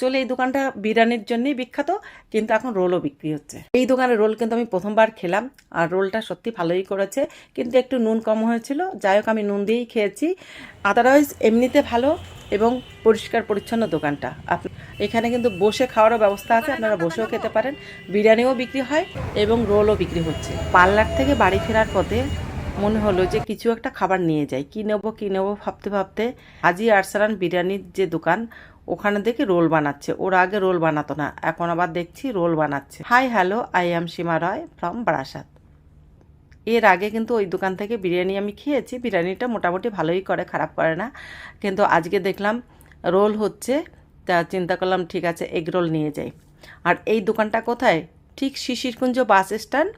Actually এই দোকানটা বিরিয়ানির জন্যই বিখ্যাত, কিন্তু এখন রোলও বিক্রি হচ্ছে। এই দোকানের রোল কিন্তু আমি প্রথমবার খেলাম, আর রোলটা সত্যি ভালোই করেছে, কিন্তু একটু নুন কম হয়েছিল। যাই হোক, আমি নুন দিয়েই খেয়েছি। আদারওয়াইজ এমনিতে ভালো এবং পরিষ্কার পরিচ্ছন্ন দোকানটা। এখানে কিন্তু বসে খাওয়ারও ব্যবস্থা আছে, আপনারা বসেও খেতে পারেন। বিরিয়ানিও বিক্রি হয় এবং রোলও বিক্রি হচ্ছে। পার্লার থেকে বাড়ি ফেরার পথে মনে হলো যে কিছু একটা খাবার নিয়ে যাই। কী নেব কী নেব ভাবতে ভাবতে আজি আরসালান বিরিয়ানির যে দোকান ওখানে দেখি রোল বানাচ্ছে। ওর আগে রোল বানাতো না, এখন আবার দেখছি রোল বানাচ্ছে। Hi hello I am Seema Roy from Barasat এর আগে কিন্তু ওই দোকান থেকে বিরিয়ানি আমি খেয়েছি, বিরিয়ানিটা মোটামুটি ভালোই করে, খারাপ করে না। কিন্তু আজকে দেখলাম রোল হচ্ছে, তা চিন্তা করলাম ঠিক আছে, এগ রোল নিয়ে যাই। আর এই দোকানটা কোথায়? ঠিক শিশিরকুঞ্জ বাস স্ট্যান্ড।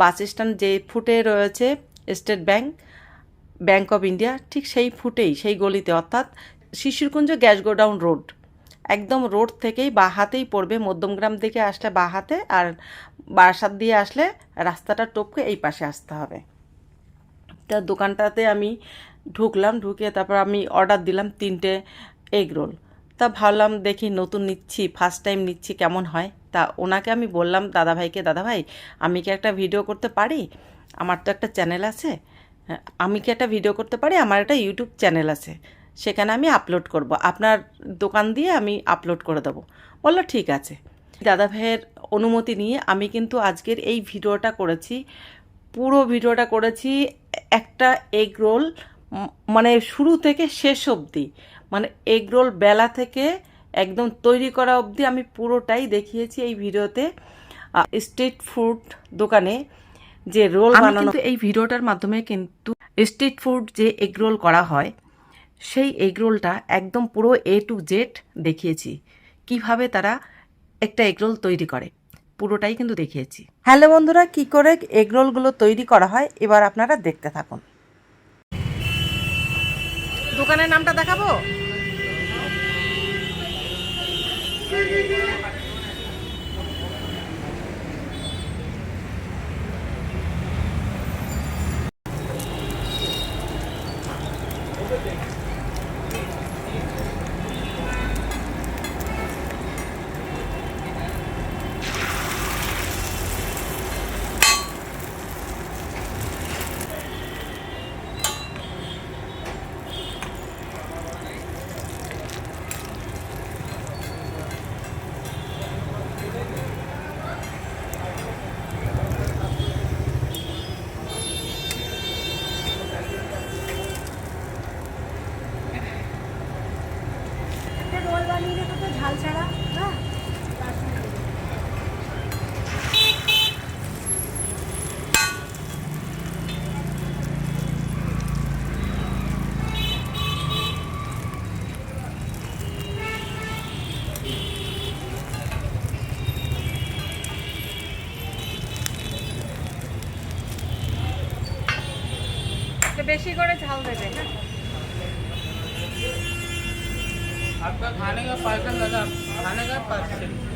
বাস স্ট্যান্ড যে ফুটে রয়েছে, state bank bank of India, ঠিক সেই ফুটেই, সেই গলিতে, অর্থাৎ শিশিরকুঞ্জ গ্যাস গোডাউন রোড। একদম রোড থেকেই বা হাতেই পড়বে মধ্যমগ্রাম দিকে আসলে বা হাতে আর বারাসাত দিয়ে আসলে রাস্তাটা টপকে এই পাশে আসতে হবে। তা দোকানটাতে আমি ঢুকলাম ঢুকে তারপর আমি অর্ডার দিলাম তিনটে এগ রোল তা ভাবলাম দেখি নতুন নিচ্ছি ফার্স্ট টাইম নিচ্ছি কেমন হয়? তা ওনাকে আমি বললাম দাদাভাইকে দাদাভাই আমি কি একটা ভিডিও করতে পারি? আমার তো একটা চ্যানেল আছে। হ্যাঁ, আমি কি একটা ভিডিও করতে পারি? আমার একটা ইউটিউব চ্যানেল আছে। সেখানে আমি আপলোড করব। আপনার দোকান দিয়ে আমি আপলোড করে দেবো। বলল ঠিক আছে। দাদা ভাইয়ের অনুমতি নিয়ে আমি কিন্তু আজকের এই ভিডিওটা করেছি। পুরো ভিডিওটা করেছি একটা এগ রোল মানে শুরু থেকে শেষ অবধি। মানে এগ রোল বেলা থেকে একদম তৈরি করা অবধি আমি পুরোটাই দেখিয়েছি এই ভিডিওতে। স্ট্রিট ফুড দোকানে যে রোল বানানো এই ভিডিওটার মাধ্যমে কিন্তু স্ট্রিট ফুড যে এগ রোল করা হয় সেই এগ রোলটা একদম পুরো এ টু জেড দেখিয়েছি। কীভাবে তারা একটা এগ রোল তৈরি করে পুরোটাই কিন্তু দেখিয়েছি। হ্যালো বন্ধুরা কি করে এগ রোলগুলো তৈরি করা হয় এবার আপনারা দেখতে থাকুন। দোকানের নামটা দেখাবো? একটু বেশি করে ঝাল দেবে হ্যাঁ आपका खाने का पार्सल दादा खाने का पार्सल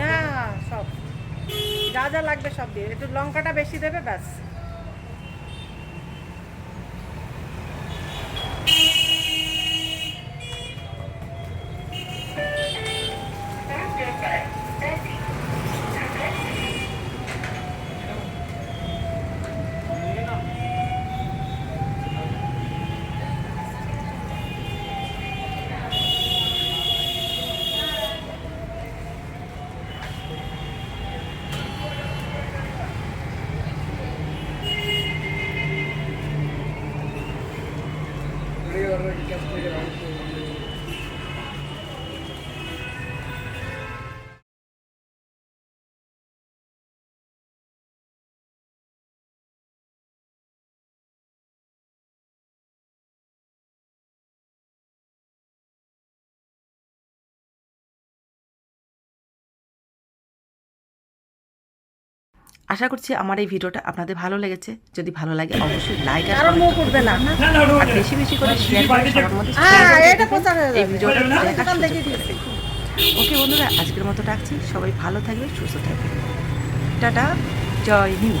হ্যাঁ সব। যা যা লাগবে সব দিয়ে। একটু লঙ্কাটা বেশি দেবে ব্যাস। Ferrer, que has আশা করছি আমার এই ভিডিওটা আপনাদের ভালো লেগেছে। যদি ভালো লাগে অবশ্যই লাইক আর কমেন্ট করবেন। না আর বেশি বেশি করে শেয়ার করে সবার মধ্যে হ্যাঁ, এটা দিন। প্রচার হয়ে এই যাবে। ভিডিওটা দিয়েছি। ওকে বন্ধুরা আজকের মতো রাখছি। সবাই ভালো থাকবে সুস্থ থাকবে। টাটা জয় হিন্দ।